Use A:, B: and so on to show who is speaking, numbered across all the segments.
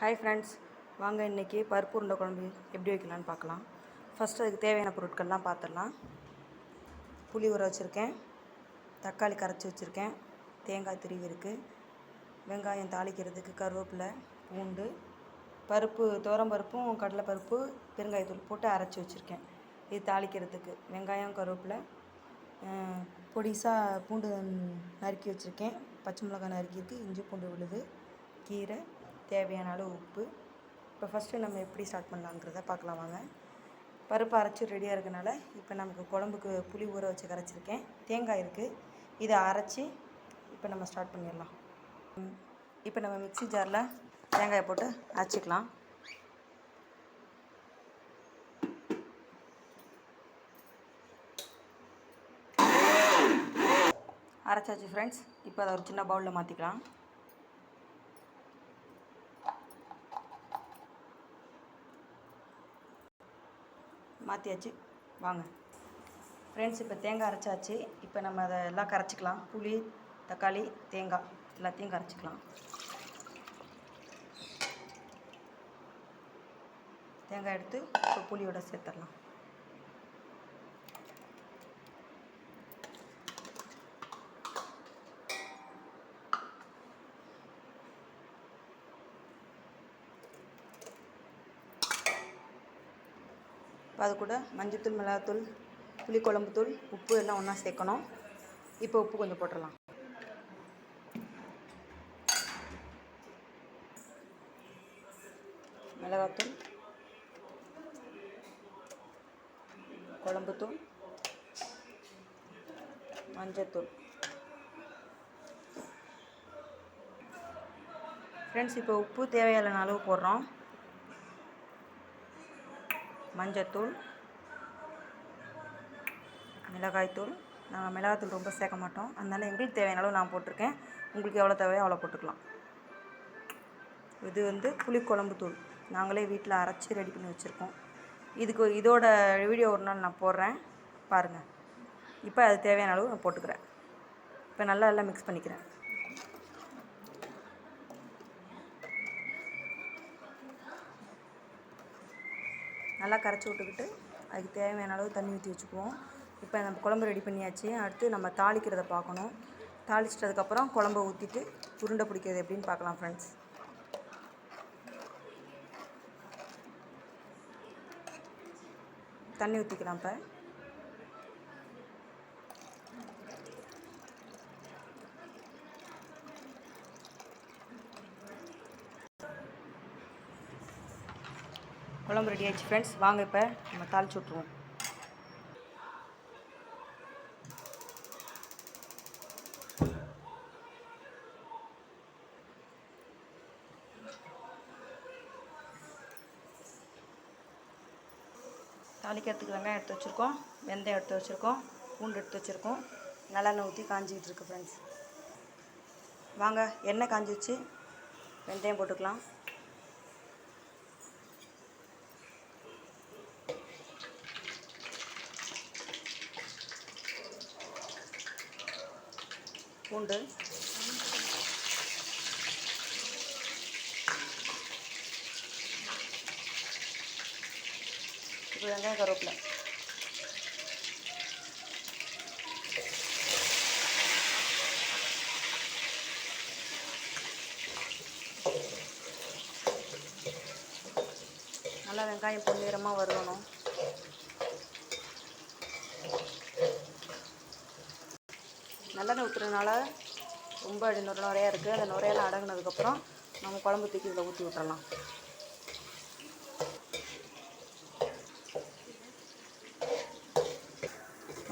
A: Hi friends வாங்க இன்றைக்கி பருப்பு உருண்டை குழம்பு எப்படி வைக்கலான்னு பார்க்கலாம். ஃபஸ்ட்டு அதுக்கு தேவையான பொருட்கள்லாம் பார்த்துடலாம். புளி ஊற வச்சுருக்கேன். தக்காளி கரைச்சி வச்சுருக்கேன். தேங்காய் திருவி இருக்குது வெங்காயம் தாளிக்கிறதுக்கு கருவேப்பிலை பூண்டு பருப்பு பருப்பும் கடலைப்பருப்பு பெருங்காயத்தூள் போட்டு அரைச்சி வச்சுருக்கேன். இது தாளிக்கிறதுக்கு. வெங்காயம் கருவேப்பிலை பொடிசாக பூண்டு நறுக்கி வச்சுருக்கேன். பச்சை மிளகாய் நறுக்கிட்டு இஞ்சி பூண்டு விழுது. கீரை தேவையான அளவு உப்பு. இப்போ ஃபஸ்ட்டு நம்ம எப்படி ஸ்டார்ட் பண்ணலாங்கிறத பார்க்கலாம் வாங்க. பருப்பு அரைச்சி ரெடியாக இருக்கனால இப்போ நமக்கு குழம்புக்கு புளி ஊற வச்சு கரைச்சிருக்கேன். தேங்காய் இருக்குது இதை அரைச்சி இப்போ நம்ம ஸ்டார்ட் பண்ணிடலாம். ம், இப்போ நம்ம மிக்ஸி ஜாரில் தேங்காயை போட்டு அரைச்சிக்கலாம். அரைச்சாச்சு ஃப்ரெண்ட்ஸ் இப்போ அதை ஒரு சின்ன பவுலில் மாற்றிக்கலாம் மாற்றியாச்சு வாங்க. ஃப்ரெண்ட்ஸ் இப்போ தேங்காய் அரைச்சாச்சு. இப்போ நம்ம அதை எல்லாம் கரைச்சிக்கலாம். புளி தக்காளி தேங்காய். எல்லாத்தையும் கரைச்சிக்கலாம். தேங்காய் எடுத்து இப்போ புளியோட சேர்த்துடலாம். இப்போ அது கூட மஞ்சத்தூள் மிளகாத்தூள் புளி குழம்புத்தூள் உப்பு எல்லாம் ஒன்றா சேர்க்கணும். இப்போ உப்பு கொஞ்சம் போட்டுடலாம். மிளகாத்தூள் குழம்புத்தூள் மஞ்சத்தூள். ஃப்ரெண்ட்ஸ் இப்போ உப்பு தேவையான அளவு போடுறோம். மஞ்சத்தூள் மிளகாய்த்தூள். நாங்கள் மிளகாய்த்தூள் ரொம்ப சேர்க்க மாட்டோம். அதனால் எங்களுக்கு தேவையான அளவு நான் போட்டிருக்கேன். உங்களுக்கு எவ்வளோ தேவையோ அவ்வளோ போட்டுக்கலாம். இது வந்து புளிக்குழம்பு தூள். நாங்களே வீட்டில் அரைச்சி ரெடி பண்ணி வச்சுருக்கோம். இதுக்கு இதோட வீடியோ ஒரு நாள் நான் போடுறேன். பாருங்கள் இப்போ அது தேவையான அளவு நான் போட்டுக்கிறேன். இப்போ நல்லா எல்லாம் மிக்ஸ் பண்ணிக்கிறேன். நல்லா கரைச்சி விட்டுக்கிட்டு அதுக்கு தேவையான அளவு தண்ணி ஊற்றி வச்சுக்குவோம். இப்போ நம்ம குழம்பு ரெடி பண்ணியாச்சு. அடுத்து நம்ம தாளிக்கிறத பார்க்கணும். தாளிச்சிட்டதுக்கப்புறம் குழம்ப ஊற்றிட்டு உருண்டை பிடிக்கிறது எப்படின்னு பார்க்கலாம் ஃப்ரெண்ட்ஸ் தண்ணி ஊற்றிக்கலாம் இப்போ. குழம்பு ரெடி ஆயிடுச்சு ஃப்ரெண்ட்ஸ் வாங்க இப்போ நம்ம தாளிச்சு விட்ருவோம் தாளிக்கிறதுக்கு வெங்காயம் எடுத்து வச்சுருக்கோம். வெந்தயம் எடுத்து வச்சுருக்கோம். பூண்டு எடுத்து வச்சுருக்கோம். நல்லெண்ணெய் ஊற்றி காஞ்சிக்கிட்டு இருக்கு ஃப்ரெண்ட்ஸ் வாங்க எண்ணெய் காஞ்சிச்சு வெந்தயம் போட்டுக்கலாம். பூண்டு. இப்போ வெங்காயம் கருவேப்பிலை. நல்லா வெங்காயம் பொன்னிறமாக வறுக்கணும் நல்லெண்ணெய் ஊற்றுறதுனால ரொம்ப அடி நுர நுறையாக இருக்குது அந்த நுரையெல்லாம் அடங்கினதுக்கப்புறம் நம்ம குழம்பு தூக்கி இதில் ஊற்றி விட்டுறலாம்.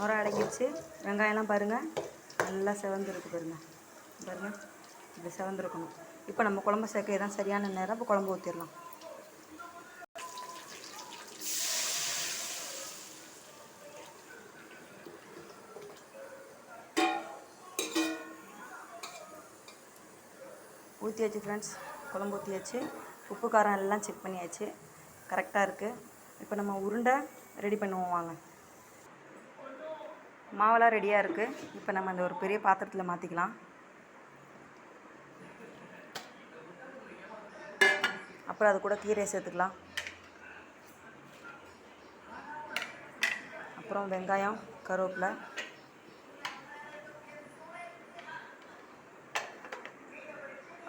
A: நுரை அடங்கிடுச்சு. வெங்காயம்லாம் பாருங்கள் நல்லா செவந்துருக்கு பாருங்கள் பாருங்கள் இப்படி செவந்துருக்கணும். இப்போ நம்ம குழம்பு சேர்க்க தான் சரியான நேரம். இப்போ குழம்பு ஊற்றிடலாம் ஊற்றியாச்சு ஃப்ரெண்ட்ஸ் குழம்பு ஊற்றியாச்சு உப்பு காரம் எல்லாம் செக் பண்ணியாச்சு. கரெக்டாக இருக்குது இப்போ நம்ம உருண்டை ரெடி பண்ணுவோம் வாங்க. மாவெல்லாம் ரெடியாக இருக்குது இப்போ நம்ம அந்த ஒரு பெரிய பாத்திரத்தில் மாற்றிக்கலாம் அப்புறம் அது கூட கீரையை சேர்த்துக்கலாம். அப்புறம் வெங்காயம் கருவேப்பிலை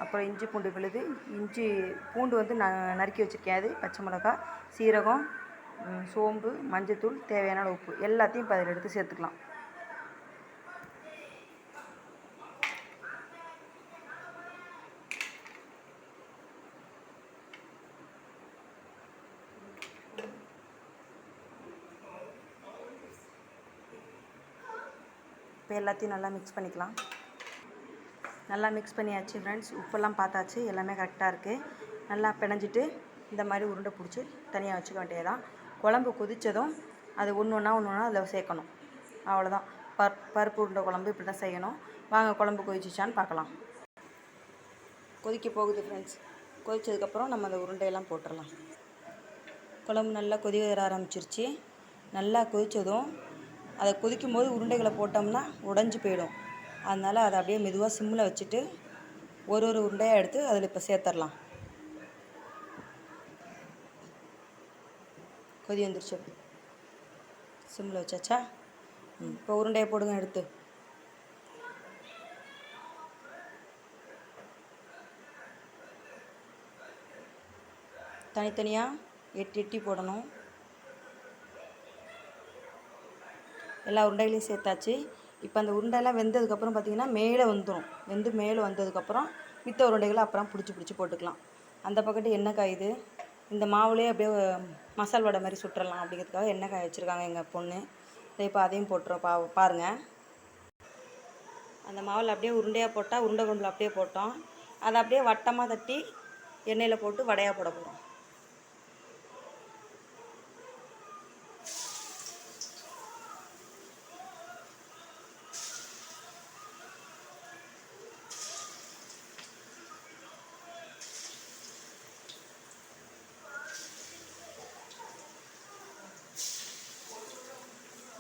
A: அப்புறம் இஞ்சி பூண்டு விழுது. இஞ்சி பூண்டு வந்து ந நறுக்கி வச்சுருக்கேன் அது. பச்சை மிளகா சீரகம் சோம்பு மஞ்சத்தூள் தேவையான உப்பு. எல்லாத்தையும் இப்போ அதில் எடுத்து சேர்த்துக்கலாம். இப்போ எல்லாத்தையும் நல்லா மிக்ஸ் பண்ணிக்கலாம். நல்லா மிக்ஸ் பண்ணியாச்சு ஃப்ரெண்ட்ஸ் உப்பெல்லாம் பார்த்தாச்சு. எல்லாமே கரெக்டாக இருக்குது நல்லா பிணைஞ்சிட்டு இந்த மாதிரி உருண்டை பிடிச்சி தனியாக வச்சுக்க வேண்டியதான் குழம்பு கொதித்ததும் அது ஒன்று ஒன்றா ஒன்று ஒன்றா அதில் சேர்க்கணும். அவ்வளோதான் பர் பருப்பு உருண்டை குழம்பு இப்படி தான் செய்யணும். வாங்க குழம்பு கொதிச்சிச்சான்னு பார்க்கலாம். கொதிக்க போகுது ஃப்ரெண்ட்ஸ் கொதித்ததுக்கப்புறம் நம்ம அந்த உருண்டையெல்லாம் போட்டுடலாம் குழம்பு நல்லா கொதி வர ஆரம்பிச்சிருச்சு. நல்லா கொதித்ததும் அதை கொதிக்கும் போது உருண்டைகளை போட்டோம்னா உடஞ்சி போயிடும். அதனால் அதை அப்படியே மெதுவாக சிம்மில் வச்சுட்டு ஒரு ஒரு உருண்டையாக எடுத்து அதில் இப்போ சேர்த்துடலாம் கொதி வந்துருச்சு. சிம்மில் வச்சாச்சா? ம் இப்போ உருண்டையை போடுங்க எடுத்து. தனித்தனியாக எட்டி எட்டி போடணும். எல்லா உருண்டைகளையும் சேர்த்தாச்சு. இப்போ அந்த உருண்டைலாம் வெந்ததுக்கப்புறம் பார்த்தீங்கன்னா மேலே வந்துடும். வெந்து மேலே வந்ததுக்கப்புறம் மித்த உருண்டைகளை அப்புறம் பிடிச்சி பிடிச்சி போட்டுக்கலாம். அந்த பக்கத்து எண்ணெய் காயுது இந்த மாவுலேயே அப்படியே மசால் வடை மாதிரி சுட்டுறலாம் அப்படிங்கிறதுக்காக எண்ணெய் காய வச்சுருக்காங்க எங்கள் பொண்ணு. இப்போ அதையும் போட்டுரும் பா பாருங்கள் அந்த மாவில் அப்படியே உருண்டையாக போட்டால் உருண்டை குண்டில் அப்படியே போட்டோம். அதை அப்படியே வட்டமாக தட்டி எண்ணெயில் போட்டு வடையாக போட போகிறோம்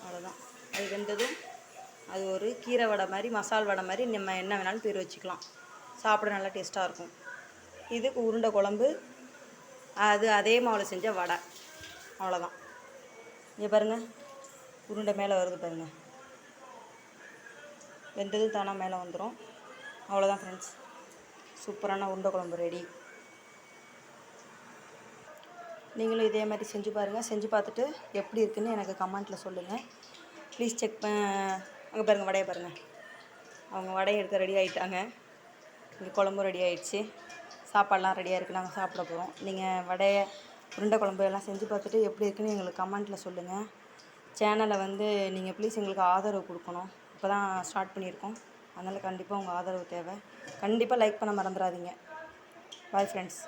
A: அவ்வளோதான் அது வெந்ததும் அது ஒரு கீரை வடை மாதிரி மசால் வடை மாதிரி நம்ம என்ன வேணாலும் பேர் வச்சுக்கலாம். சாப்பிட நல்லா டேஸ்ட்டாக இருக்கும். இதுக்கு உருண்டை குழம்பு அது அதே மாவில் செஞ்ச வடை. அவ்வளோதான் இங்கே பாருங்கள் உருண்டை மேலே வருது பாருங்கள் வெந்ததும் தானாக மேலே வந்துடும் அவ்வளோதான் ஃப்ரெண்ட்ஸ் சூப்பரான உருண்டை குழம்பு ரெடி நீங்களும் இதே மாதிரி செஞ்சு பாருங்கள் செஞ்சு பார்த்துட்டு எப்படி இருக்குன்னு எனக்கு கமெண்ட்டில் சொல்லுங்கள் ப்ளீஸ் செக் அங்கே பாருங்கள் வடையை பாருங்கள் அவங்க வடையை எடுக்க ரெடி ஆகிட்டாங்க இங்கே குழம்பும் ரெடி ஆகிடுச்சு சாப்பாடெலாம் ரெடியாக இருக்குது நாங்கள் சாப்பிட போகிறோம் நீங்கள் வடையை உருண்டை குழம்பு எல்லாம் செஞ்சு பார்த்துட்டு எப்படி இருக்குன்னு எங்களுக்கு கமெண்ட்டில் சொல்லுங்கள் சேனலை வந்து நீங்கள் ப்ளீஸ் எங்களுக்கு ஆதரவு கொடுக்கணும். இப்போ தான் ஸ்டார்ட் பண்ணியிருக்கோம். அதனால் கண்டிப்பாக உங்கள் ஆதரவு தேவை. கண்டிப்பாக லைக் பண்ண மறந்துடாதீங்க பாய் ஃப்ரெண்ட்ஸ்